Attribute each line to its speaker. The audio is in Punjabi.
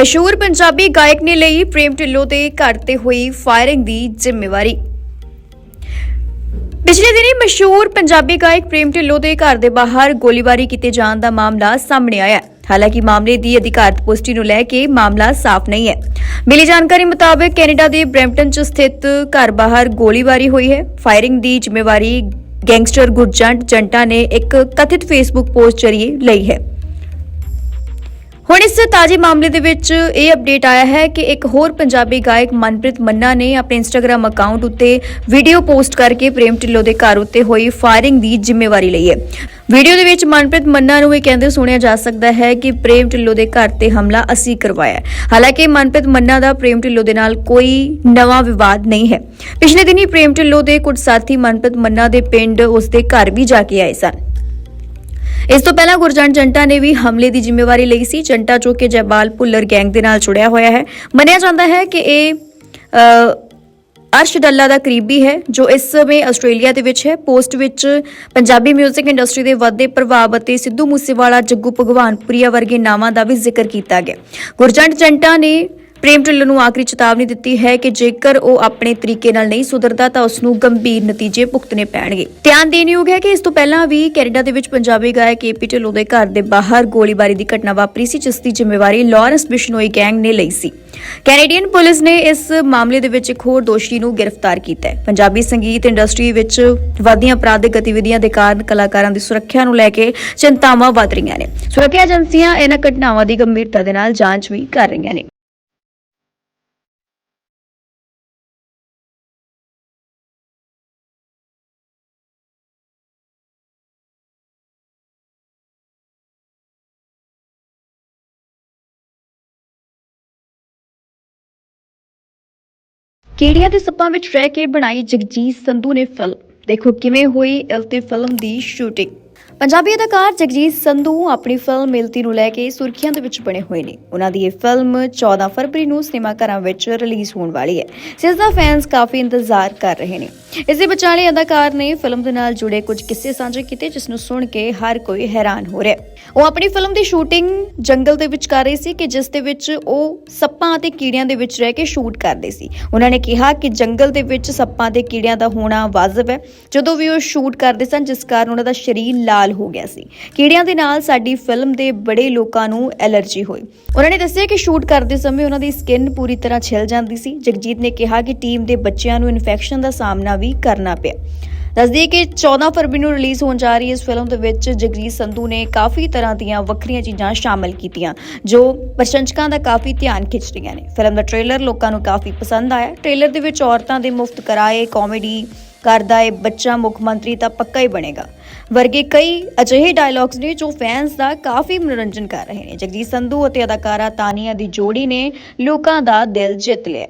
Speaker 1: ਮਸ਼ਹੂਰ ਪੰਜਾਬੀ ਗਾਇਕ ਨੇ ਲਈ ਪ੍ਰੇਮ ਢਿੱਲੋਂ ਦੇ ਘਰ ਤੇ ਹੋਈ ਫਾਇਰਿੰਗ ਦੀ ਜ਼ਿੰਮੇਵਾਰੀ। ਪਿਛਲੇ ਦਿਨੀ ਮਸ਼ਹੂਰ ਪੰਜਾਬੀ ਗਾਇਕ ਪ੍ਰੇਮ ਢਿੱਲੋਂ ਦੇ ਘਰ ਦੇ ਬਾਹਰ ਗੋਲੀਬਾਰੀ ਕੀਤੇ ਜਾਣ ਦਾ ਮਾਮਲਾ ਸਾਹਮਣੇ ਆਇਆ ਹਾਲਾਂਕਿ ਮਾਮਲੇ ਦੀ ਅਧਿਕਾਰਤ ਪੁਸ਼ਟੀ ਨੂੰ ਲੈ ਕੇ ਮਾਮਲਾ ਸਾਫ਼ ਨਹੀਂ ਹੈ। ਮਿਲੀ ਜਾਣਕਾਰੀ ਮੁਤਾਬਕ ਕੈਨੇਡਾ ਦੇ ਬ੍ਰੈਂਪਟਨ 'ਚ ਸਥਿਤ ਘਰ ਬਾਹਰ ਗੋਲੀਬਾਰੀ ਹੋਈ ਹੈ। ਫਾਇਰਿੰਗ ਦੀ ਜ਼ਿੰਮੇਵਾਰੀ ਗੈਂਗਸਟਰ ਗੁਰਜੰਟ ਜੰਟਾ ਨੇ ਇੱਕ ਕਥਿਤ ਫੇਸਬੁੱਕ ਪੋਸਟ ਜ਼ਰੀਏ ਲਈ ਹੈ। ਹੁਣ ਇਸ ਤਾਜ਼ੇ ਮਾਮਲੇ ਦੇ ਵਿੱਚ ਇਹ ਅਪਡੇਟ ਆਇਆ ਹੈ ਕਿ ਇੱਕ ਹੋਰ ਪੰਜਾਬੀ ਗਾਇਕ ਮਨਪ੍ਰੀਤ ਮੰਨਾ ਨੇ ਆਪਣੇ ਇੰਸਟਾਗ੍ਰam ਅਕਾਊਂਟ ਉੱਤੇ ਵੀਡੀਓ ਪੋਸਟ ਕਰਕੇ ਪ੍ਰੇਮ ਢਿੱਲੋਂ ਦੇ ਘਰ ਉੱਤੇ ਹੋਈ ਫਾਇਰਿੰਗ ਦੀ ਜ਼ਿੰਮੇਵਾਰੀ ਲਈ ਹੈ। ਵੀਡੀਓ ਦੇ ਵਿੱਚ ਮਨਪ੍ਰੀਤ ਮੰਨਾ ਨੂੰ ਇਹ ਕਹਿੰਦੇ ਸੁਣਿਆ ਜਾ ਸਕਦਾ ਹੈ ਕਿ ਪ੍ਰੇਮ ਢਿੱਲੋਂ ਦੇ ਘਰ ਤੇ ਹਮਲਾ ਅਸੀਂ ਕਰਵਾਇਆ ਹਾਲਾਂਕਿ ਮਨਪ੍ਰੀਤ ਮੰਨਾ ਦਾ ਪ੍ਰੇਮ ਢਿੱਲੋਂ ਦੇ ਨਾਲ ਕੋਈ ਨਵਾਂ ਵਿਵਾਦ ਨਹੀਂ ਹੈ। ਪਿਛਲੇ ਦਿਨੀ ਪ੍ਰੇਮ ਢਿੱਲੋਂ ਦੇ ਕੁਝ ਸਾਥੀ ਮਨਪ੍ਰੀਤ ਮੰਨਾ ਦੇ ਪਿੰਡ ਉਸ ਦੇ ਘਰ ਵੀ ਜਾ ਕੇ ਆਏ ਸਨ। ਇਸ ਤੋਂ ਪਹਿਲਾਂ ਗੁਰਜੰਟ ਜੰਟਾ ਨੇ ਵੀ ਹਮਲੇ ਦੀ ਜ਼ਿੰਮੇਵਾਰੀ ਲਈ ਸੀ। ਜੰਟਾ ਜੋ ਕਿ ਜੈਬਾਲ ਭੁੱਲਰ ਗੈਂਗ ਦੇ ਨਾਲ ਜੁੜਿਆ ਹੋਇਆ ਹੈ। ਮੰਨਿਆ ਜਾਂਦਾ ਹੈ ਕਿ ਇਹ ਅਰਸ਼ ਡੱਲਾ ਦਾ ਕਰੀਬੀ ਹੈ, ਜੋ ਇਸ ਸਮੇਂ ਆਸਟ੍ਰੇਲੀਆ ਦੇ ਵਿੱਚ ਹੈ। ਪੋਸਟ ਵਿੱਚ ਪੰਜਾਬੀ 뮤직 ਇੰਡਸਟਰੀ ਦੇ ਵੱਧਦੇ ਪ੍ਰਭਾਵ ਅਤੇ ਸਿੱਧੂ ਮੂਸੇਵਾਲਾ, ਜੱਗੂ ਭਗਵਾਨਪੁਰੀਆ ਵਰਗੇ ਨਾਵਾਂ ਦਾ ਵੀ ਜ਼ਿਕਰ ਕੀਤਾ ਗਿਆ। ਗੁਰਜੰਟ ਜੰਟਾ ਨੇ ਪ੍ਰੇਮ ਢਿੱਲੋਂ ਨੂੰ ਆਖਰੀ ਚੇਤਾਵਨੀ ਦਿੱਤੀ ਹੈ ਕਿ ਜੇਕਰ ਉਹ ਆਪਣੇ ਤਰੀਕੇ ਨਾਲ ਨਹੀਂ ਸੁਧਰਦਾ ਤਾਂ ਉਸ ਨੂੰ ਗੰਭੀਰ ਨਤੀਜੇ ਭੁਗਤਣੇ ਪੈਣਗੇ। ਧਿਆਨ ਦੇਣਯੋਗ ਹੈ ਕਿ ਇਸ ਤੋਂ ਪਹਿਲਾਂ ਵੀ ਕੈਨੇਡਾ ਦੇ ਵਿੱਚ ਪੰਜਾਬੀ ਗਾਇਕ ਏਪੀ ਢਿੱਲੋਂ ਦੇ ਘਰ ਦੇ ਬਾਹਰ ਗੋਲੀਬਾਰੀ ਦੀ ਘਟਨਾ ਵਾਪਰੀ ਸੀ, ਜਿਸ ਦੀ ਜ਼ਿੰਮੇਵਾਰੀ ਲਾਰੈਂਸ ਬਿਸ਼ਨੋਈ ਗੈਂਗ ਨੇ ਲਈ ਸੀ। ਕੈਨੇਡੀਅਨ ਪੁਲਿਸ ਨੇ ਇਸ ਮਾਮਲੇ ਦੇ ਵਿੱਚ ਇੱਕ ਹੋਰ ਦੋਸ਼ੀ ਨੂੰ ਗ੍ਰਿਫਤਾਰ ਕੀਤਾ ਹੈ। ਪੰਜਾਬੀ ਸੰਗੀਤ ਇੰਡਸਟਰੀ ਵਿੱਚ ਵਧੀਆਂ ਅਪਰਾਧਿਕ ਗਤੀਵਿਧੀਆਂ ਦੇ ਕਾਰਨ ਕਲਾਕਾਰਾਂ ਦੀ ਸੁਰੱਖਿਆ ਨੂੰ ਲੈ ਕੇ ਚਿੰਤਾਵਾਂ ਵਧ ਰਹੀਆਂ ਨੇ। ਸੁਰੱਖਿਆ ਏਜੰਸੀਆਂ ਇਹਨਾਂ ਘਟਨਾਵਾਂ ਦੀ ਗੰਭੀਰਤਾ ਦੇ ਨਾਲ ਜਾਂਚ ਵੀ ਕਰ ਰਹੀਆਂ ਨੇ। ਕੀੜੀਆਂ ਦੇ ਸੱਪਾਂ ਵਿੱਚ ਰਹਿ ਕੇ ਬਣਾਈ ਜਗਜੀਤ ਸੰਧੂ ਨੇ ਫਿਲਮ ਦੇਖੋ ਕਿਵੇਂ ਹੋਈ ਇਸ ਦੀ ਫਿਲਮ ਦੀ ਸ਼ੂਟਿੰਗ ਪੰਜਾਬੀ ਅਦਾਕਾਰ ਜਗਜੀਤ ਸੰਧੂ ਆਪਣੀ ਫਿਲਮ ਮਿਲਤੀ ਨੂੰ ਲੈ ਕੇ ਸੁਰਖੀਆਂ ਦੇ ਵਿੱਚ ਬਣੇ ਹੋਏ ਨੇ। ਉਹਨਾਂ ਦੀ ਇਹ ਫਿਲਮ 14 ਫਰਵਰੀ ਨੂੰ ਸਿਨੇਮਾ ਘਰਾਂ ਵਿੱਚ ਰਿਲੀਜ਼ ਹੋਣ ਵਾਲੀ ਹੈ। ਜਿਸ ਦਾ ਫੈਨਸ ਕਾਫੀ ਇੰਤਜ਼ਾਰ ਕਰ ਰਹੇ ਨੇ। ਇਸ ਦੇ ਵਿਚਾਲੇ ਅਦਾਕਾਰ ਨੇ ਫਿਲਮ ਦੇ ਨਾਲ ਜੁੜੇ ਕੁਝ ਕਿੱਸੇ ਸਾਂਝੇ ਕੀਤੇ, ਜਿਸ ਨੂੰ ਸੁਣ ਕੇ ਹਰ ਕੋਈ ਹੈਰਾਨ ਹੋ ਰਿਹਾ ਉਹ ਆਪਣੀ ਫਿਲਮ ਦੀ ਸ਼ੂਟਿੰਗ ਜੰਗਲ ਦੇ ਵਿੱਚ ਕਰ ਰਹੀ ਸੀ ਕਿ ਜਿਸ ਦੇ ਵਿੱਚ ਉਹ ਸੱਪਾਂ ਅਤੇ ਕੀੜਿਆਂ ਦੇ ਵਿੱਚ ਰਹਿ ਕੇ ਸ਼ੂਟ ਕਰਦੇ ਸੀ। ਉਹਨਾਂ ਨੇ ਕਿਹਾ ਕਿ ਜੰਗਲ ਦੇ ਵਿੱਚ ਸੱਪਾਂ ਤੇ ਕੀੜਿਆਂ ਦਾ ਹੋਣਾ ਵਾਜਬ ਹੈ। ਜਦੋਂ ਵੀ ਉਹ ਸ਼ੂਟ ਕਰਦੇ ਸਨ, ਜਿਸ ਕਾਰਨ ਉਹਨਾਂ ਦਾ ਸਰੀਰ ਲਾਲ ਹੋ ਗਿਆ ਸੀ। ਕੀੜਿਆਂ ਦੇ ਨਾਲ ਸਾਡੀ ਫਿਲਮ ਦੇ ਬੜੇ ਲੋਕਾਂ ਨੂੰ ਐਲਰਜੀ ਹੋਈ। ਉਹਨਾਂ ਨੇ ਦੱਸਿਆ ਕਿ ਸ਼ੂਟ ਕਰਦੇ ਸਮੇਂ ਉਹਨਾਂ ਦੀ ਸਕਿਨ ਪੂਰੀ ਤਰ੍ਹਾਂ ਛਿਲ ਜਾਂਦੀ ਸੀ। ਜਗਜੀਤ ਨੇ ਕਿਹਾ ਕਿ ਟੀਮ ਦੇ ਬੱਚਿਆਂ ਨੂੰ ਇਨਫੈਕਸ਼ਨ ਦਾ ਸਾਹਮਣਾ ਵੀ ਕਰਨਾ ਪਿਆ। ਦੱਸਦੀ ਕਿ 14 ਫਰਵਰੀ ਨੂੰ ਰਿਲੀਜ਼ ਹੋਣ ਜਾ ਰਹੀ ਇਸ ਫਿਲਮ ਦੇ ਵਿੱਚ ਜਗਜੀਤ ਸੰਧੂ ਨੇ ਕਾਫੀ ਤਰ੍ਹਾਂ ਦੀਆਂ ਵੱਖਰੀਆਂ ਚੀਜ਼ਾਂ ਸ਼ਾਮਲ ਕੀਤੀਆਂ, ਜੋ ਪ੍ਰਸ਼ੰਸਕਾਂ ਦਾ ਕਾਫੀ ਧਿਆਨ ਖਿੱਚ ਰਹੀਆਂ ਨੇ। ਫਿਲਮ ਦਾ ਟ੍ਰੇਲਰ ਲੋਕਾਂ ਨੂੰ ਕਾਫੀ ਪਸੰਦ ਆਇਆ। ਟ੍ਰੇਲਰ ਦੇ ਵਿੱਚ ਔਰਤਾਂ ਦੇ ਮੁਫਤ ਕਿਰਾਏ ਕਾਮੇਡੀ ਘਰ ਦਾ ਇਹ ਬੱਚਾ ਮੁੱਖ ਮੰਤਰੀ ਤਾਂ ਪੱਕਾ ਹੀ ਬਣੇਗਾ। ਵਰਗੇ ਕਈ ਅਜਿਹੇ ਡਾਇਲੌਗਸ ਨੇ ਜੋ ਫੈਨਸ ਦਾ ਕਾਫੀ ਮਨੋਰੰਜਨ ਕਰ ਰਹੇ ਨੇ। ਜਗਦੀਸ਼ ਸੰਧੂ ਅਤੇ ਅਦਾਕਾਰਾ ਤਾਨੀਆ ਦੀ ਜੋੜੀ ਨੇ ਲੋਕਾਂ ਦਾ ਦਿਲ ਜਿੱਤ ਲਿਆ।